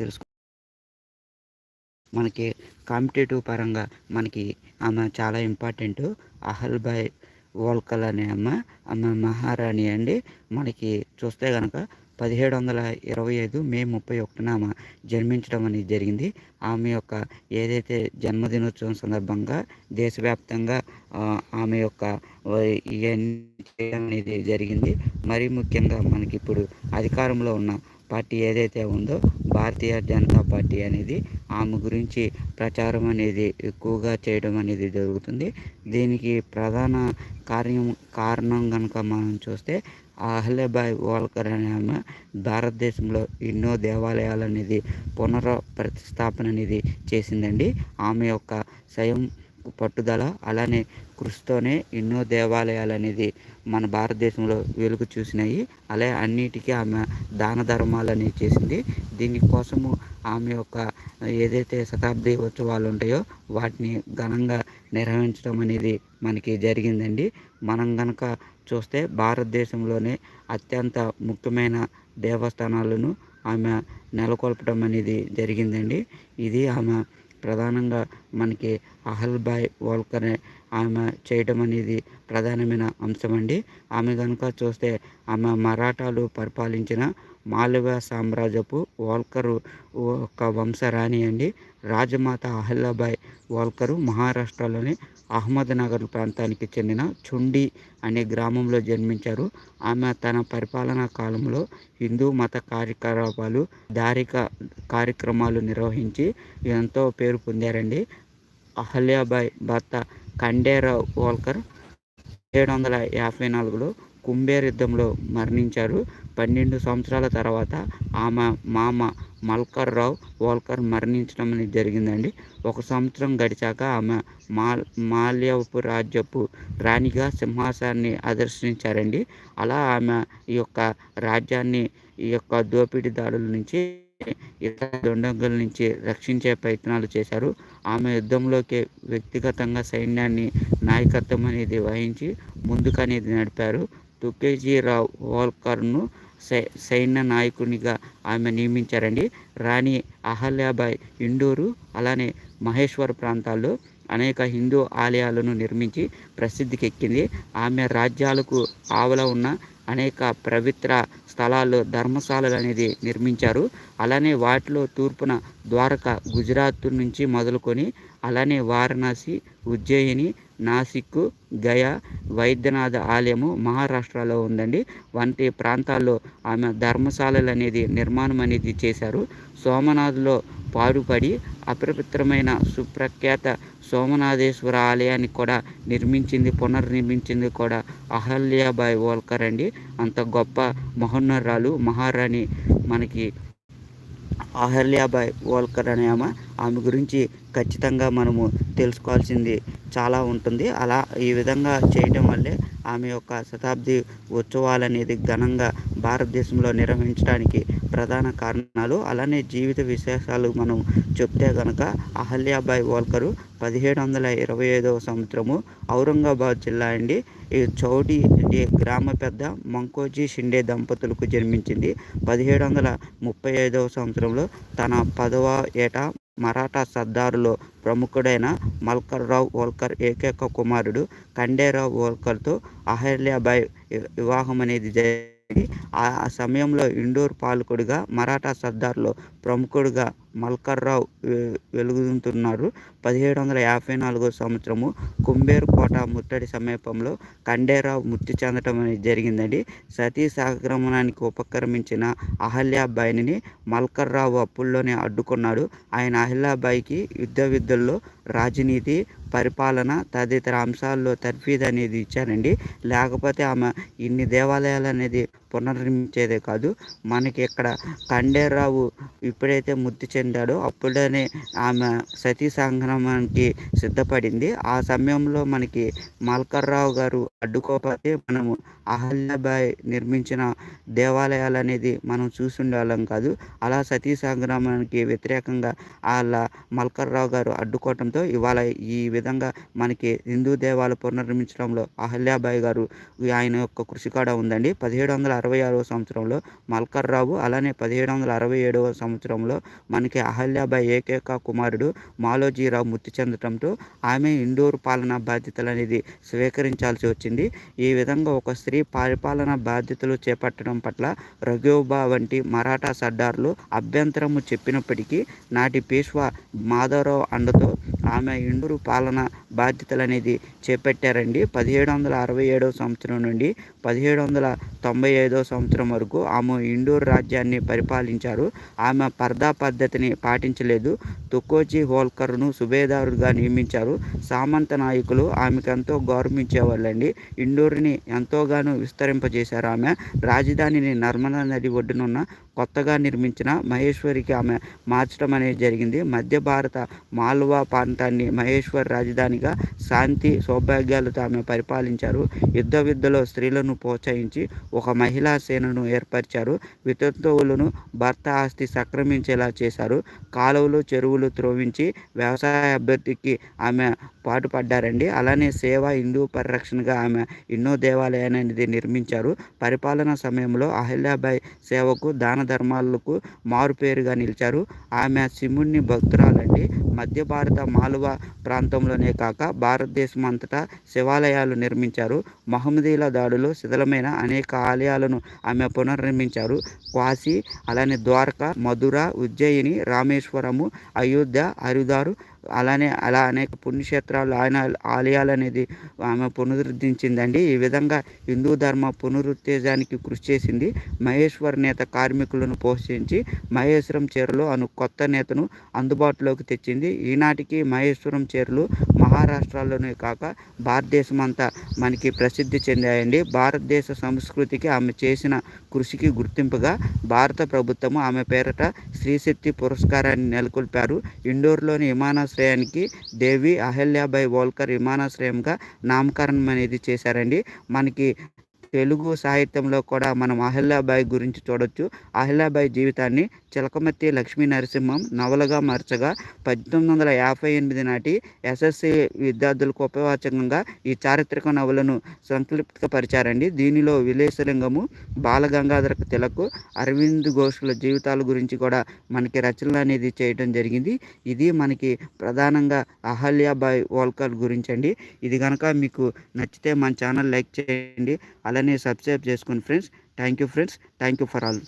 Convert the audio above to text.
తెలుసుకో మనకి కాంపిటేటివ్ పరంగా మనకి ఆమె చాలా ఇంపార్టెంట్. అహల్బాయ్ వోల్కల్ అనే అమ్మ ఆమె మహారాణి అండి. మనకి చూస్తే కనుక పదిహేడు వందల ఇరవై ఐదు మే ముప్పై ఒకటిన ఆమె జన్మించడం అనేది జరిగింది. ఆమె యొక్క ఏదైతే జన్మదినోత్సవం సందర్భంగా దేశవ్యాప్తంగా ఆమె యొక్క అనేది జరిగింది. మరీ ముఖ్యంగా మనకి ఇప్పుడు అధికారంలో ఉన్న పార్టీ ఏదైతే ఉందో భారతీయ జనతా పార్టీ అనేది ఆమె గురించి ప్రచారం అనేది ఎక్కువగా చేయడం అనేది జరుగుతుంది. దీనికి ప్రధాన కార్యం కారణం కనుక మనం చూస్తే అహ్లేబాయ్ హోల్కర్ అనే ఆమె భారతదేశంలో ఎన్నో దేవాలయాలు అనేది పునర ప్రతిష్టాపన అనేది చేసిందండి. ఆమె యొక్క స్వయం పట్టుదల అలానే కృషితోనే ఎన్నో దేవాలయాలు అనేది మన భారతదేశంలో వెలుగు చూసినాయి. అలాగే అన్నిటికీ ఆమె దాన ధర్మాలు అనేవి చేసింది దీనికోసము ఆమె యొక్క ఏదైతే శతాబ్ది ఉత్సవాలు ఉంటాయో వాటిని ఘనంగా నిర్వహించడం అనేది మనకి జరిగిందండి. మనం గనక చూస్తే భారతదేశంలోనే అత్యంత ముఖ్యమైన దేవస్థానాలను ఆమె నెలకొల్పడం అనేది జరిగిందండి. ఇది ఆమె ప్రధానంగా మనకి అహల్బాయ్ వోల్కరే ఆమె చేయటం అనేది ప్రధానమైన అంశం అండి ఆమె కనుక చూస్తే ఆమె మరాఠాలు పరిపాలించిన మాలవ సామ్రాజ్యపు వోల్కరు ఒక వంశరాణి అండి. రాజమాత అహల్లాబాయ్ వోల్కరు మహారాష్ట్రలోని అహ్మద్నగర్ ప్రాంతానికి చెందిన చుండి అనే గ్రామంలో జన్మించారు. ఆమె తన పరిపాలనా కాలంలో హిందూ మత కార్యకలాపాలు దారిక కార్యక్రమాలు నిర్వహించి ఎంతో పేరు పొందారండి. అహల్యాబాయ్ భర్త ఖండేరావ్ హోల్కర్ ఏడు వందల యాభై నాలుగులో కుంబేర్ యుద్ధంలో మరణించారు. పన్నెండు సంవత్సరాల తర్వాత ఆమె మామ మల్కర్ రావు హోల్కర్ మరణించడం అనేది జరిగిందండి. ఒక సంవత్సరం గడిచాక ఆమె మాల్ మాల్యపు రాజ్యపు రాణిగా సింహాసనాన్ని ఆదర్శించారండి. అలా ఆమె ఈ యొక్క రాజ్యాన్ని ఈ యొక్క దోపిడీ దాడుల నుంచి ఇతర దుండగుల నుంచి రక్షించే ప్రయత్నాలు చేశారు. ఆమె యుద్ధంలోకి వ్యక్తిగతంగా సైన్యాన్ని నాయకత్వం అనేది వహించి ముందుకనేది నడిపారు. తుకేజీరావు హోల్కర్ను సై సైన్య నాయకునిగా ఆమె నియమించారండి. రాణి అహల్యాబాయ్ ఇండూరు అలానే మహేశ్వర్ ప్రాంతాల్లో అనేక హిందూ ఆలయాలను నిర్మించి ప్రసిద్ధికెక్కింది. ఆమె రాజ్యాలకు ఆవల ఉన్న అనేక పవిత్ర స్థలాల్లో ధర్మశాలలు అనేది నిర్మించారు. అలానే వాటిలో తూర్పున ద్వారక గుజరాత్ నుంచి మొదలుకొని అలానే వారణాసి ఉజ్జయిని నాసిక్ గయా వైద్యనాథ ఆలయము మహారాష్ట్రలో ఉందండి. వంటి ప్రాంతాల్లో ఆమె ధర్మశాలలు అనేది నిర్మాణం అనేది చేశారు. సోమనాథ్లో పాడుపడి అపవిత్రమైన సుప్రఖ్యాత సోమనాథేశ్వర ఆలయాన్ని కూడా నిర్మించింది పునర్నిర్మించింది కూడా అహల్యాబాయ్ హోల్కర్ అండి. అంత గొప్ప మహోన్నరాలు మహారాణి మనకి అహల్యాబాయ్ హోల్కర్ అనే ఆమె. ఆమె గురించి ఖచ్చితంగా మనము తెలుసుకోవాల్సింది చాలా ఉంటుంది. అలా ఈ విధంగా చేయటం వల్లే ఆమె యొక్క శతాబ్ది ఉత్సవాలు అనేది ఘనంగా భారతదేశంలో నిర్వహించడానికి ప్రధాన కారణాలు. అలానే జీవిత విశేషాలు మనం చెప్తే కనుక అహల్యాబాయ్ హోల్కరు పదిహేడు వందల ఇరవై ఐదవ సంవత్సరము ఔరంగాబాద్ జిల్లా అండి. ఈ చౌడి గ్రామ పెద్ద మంకోజీ షిండే దంపతులకు జన్మించింది. పదిహేడు వందల ముప్పై ఐదవ సంవత్సరంలో తన పదవ ఏట మరాఠా సర్దారులో ప్రముఖుడైన మల్కర్ రావు హోల్కర్ ఏకైక కుమారుడు ఖండేరావు హోల్కర్తో అహల్యాబాయ్ వివాహం అనేది జరిగింది ఆ ఆ సమయంలో ఇండోర్ పాలకుడిగా మరాఠా సర్దార్లో ప్రముఖుడిగా మల్కర్రావు వెలుగుతున్నారు పదిహేడు వందల యాభై నాలుగో సంవత్సరము కుంబేరు కోట ముట్టడి సమీపంలో కండేరావు మృతి చెందటం అనేది జరిగిందండి. సతీ సాగ్రమణానికి ఉపక్రమించిన అహల్యాబాయిని మల్కర్రావు అప్పుల్లోనే అడ్డుకున్నాడు. ఆయన అహల్యాబాయికి యుద్ధ విద్యల్లో రాజనీతి పరిపాలన తదితర అంశాల్లో తర్ఫీదు అనేది ఇచ్చారండి. లేకపోతే ఆమె ఇన్ని దేవాలయాలు అనేది పునర్నిర్మించేదే కాదు. మనకి ఇక్కడ ఖండేరావు ఇప్పుడైతే మృతి చెందాడో అప్పుడనే ఆమె సతీ సంగ్రామానికి సిద్ధపడింది. ఆ సమయంలో మనకి మల్కర్రావు గారు అడ్డుకోకపోతే మనము అహల్యాబాయ్ నిర్మించిన దేవాలయాలు అనేది మనం చూసుండాలం కాదు. అలా సతీ సంగ్రామానికి వ్యతిరేకంగా వాళ్ళ మల్కర్రావు గారు అడ్డుకోవటంతో ఇవాళ ఈ విధంగా మనకి హిందూ దేవాలయ పునర్నిర్మించడంలో అహల్యాబాయ్ గారు ఆయన యొక్క కృషి కూడా ఉందండి. పదిహేడు వందల అరవై ఆరవ సంవత్సరంలో మల్కర్రావు అలానే పదిహేడు వందల అరవై ఏడవ సంవత్సరంలో మనకి అహల్యాబాయి ఏకైక కుమారుడు మాలోజీరావు మృతి చెందడంతో ఆమె ఇండోర్ పాలనా బాధ్యతలు అనేది స్వీకరించాల్సి వచ్చింది. ఈ విధంగా ఒక స్త్రీ పరిపాలనా బాధ్యతలు చేపట్టడం పట్ల రఘోబా వంటి మరాఠా సర్దార్లు అభ్యంతరము చెప్పినప్పటికీ నాటి పేష్వా మాధవరావు అండతో ఆమె ఇండూరు పాలన బాధ్యతలు అనేది చేపట్టారండి. పదిహేడు వందల అరవై ఏడవ సంవత్సరం నుండి పదిహేడు వందల తొంభై ఐదవ సంవత్సరం వరకు ఆమె ఇండోర్ రాజ్యాన్ని పరిపాలించారు. ఆమె పర్దా పద్ధతిని పాటించలేదు. తుకోజీ హోల్కర్ను సుబేదారుగా నియమించారు. సామంత నాయకులు ఆమెకు ఎంతో గౌరవించేవాళ్ళండి ఇండోర్ని ఎంతోగానో విస్తరింపజేశారు ఆమె. రాజధానిని నర్మదా నది ఒడ్డునున్న కొత్తగా నిర్మించిన మహేశ్వరికి ఆమె మార్చడం అనేది జరిగింది. మధ్య భారత మాల్వా ప్రాంతాన్ని మహేశ్వర్ రాజధానిగా శాంతి సౌభాగ్యాలతో ఆమె పరిపాలించారు. యుద్ధ విద్యలో స్త్రీలను ప్రోత్సహించి ఒక మహిళా సేనను ఏర్పరిచారు. వితంతువులను భర్త ఆస్తి సక్రమించేలా చేశారు. కాలువలు చెరువులు త్రోవించి వ్యవసాయ అభ్యర్థికి ఆమె పాటుపడ్డారండి. అలానే సేవ హిందూ పరిరక్షణగా ఆమె ఎన్నో దేవాలయాన్ని అనేది నిర్మించారు. పరిపాలనా సమయంలో అహిల్యాబాయి సేవకు దాన ధర్మాలకు మారుపేరుగా నిలిచారు. ఆమె శివుణ్ణి భక్తురాలండి. మధ్య భారత మాలువ ప్రాంతంలోనే కాక భారతదేశం అంతటా శివాలయాలు నిర్మించారు. మహమ్మదీల దాడులు శిథిలమైన అనేక ఆలయాలను ఆమె పునర్నిర్మించారు. కాశీ అలానే ద్వారక మధుర ఉజ్జయిని రామేశ్వరము అయోధ్య హరిదారు అలానే అలా అనేక పుణ్యక్షేత్రాలు ఆయన ఆలయాలు అనేది ఆమె పునరుద్ధరించిందండి. ఈ విధంగా హిందూ ధర్మ పునరుత్తేజానికి కృషి చేసింది. మహేశ్వర్ నేత కార్మికులను పోషించి మహేశ్వరం చీరలు అను కొత్త నేతను అందుబాటులోకి తెచ్చింది. ఈనాటికి మహేశ్వరం చీరలు మహారాష్ట్రలోనే కాక భారతదేశం అంతా మనకి ప్రసిద్ధి చెందాయండి. భారతదేశ సంస్కృతికి ఆమె చేసిన కృషికి గుర్తింపుగా భారత ప్రభుత్వం ఆమె పేరట శ్రీశక్తి పురస్కారాన్ని నెలకొల్పారు. ఇండోర్లోని విమానాశ్రయానికి దేవి అహల్యాబాయి హోల్కర్ విమానాశ్రయంగా నామకరణం అనేది చేశారండి. మనకి తెలుగు సాహిత్యంలో కూడా మనం అహిల్యాబాయి గురించి చూడొచ్చు. అహిల్యాబాయి జీవితాన్ని చిలకమర్తి లక్ష్మీ నరసింహం నవలగా మార్చగా పద్దెనిమిది వందల యాభై ఎనిమిది నాటి ఎస్ఎస్సి విద్యార్థులకు ఉపవాచకంగా ఈ చారిత్రక నవలను సంక్షిప్తపరిచారండి. దీనిలో విలేశలింగము బాలగంగాధర తిలకు అరవింద్ ఘోష్ల జీవితాల గురించి కూడా మనకి రచనలు అనేది చేయడం జరిగింది. ఇది మనకి ప్రధానంగా అహల్యాబాయి హోల్కర్ గురించి అండి. ఇది కనుక మీకు నచ్చితే మన ఛానల్ లైక్ చేయండి. అలానే సబ్స్క్రైబ్ చేసుకోండి friends thank you friends thank you for all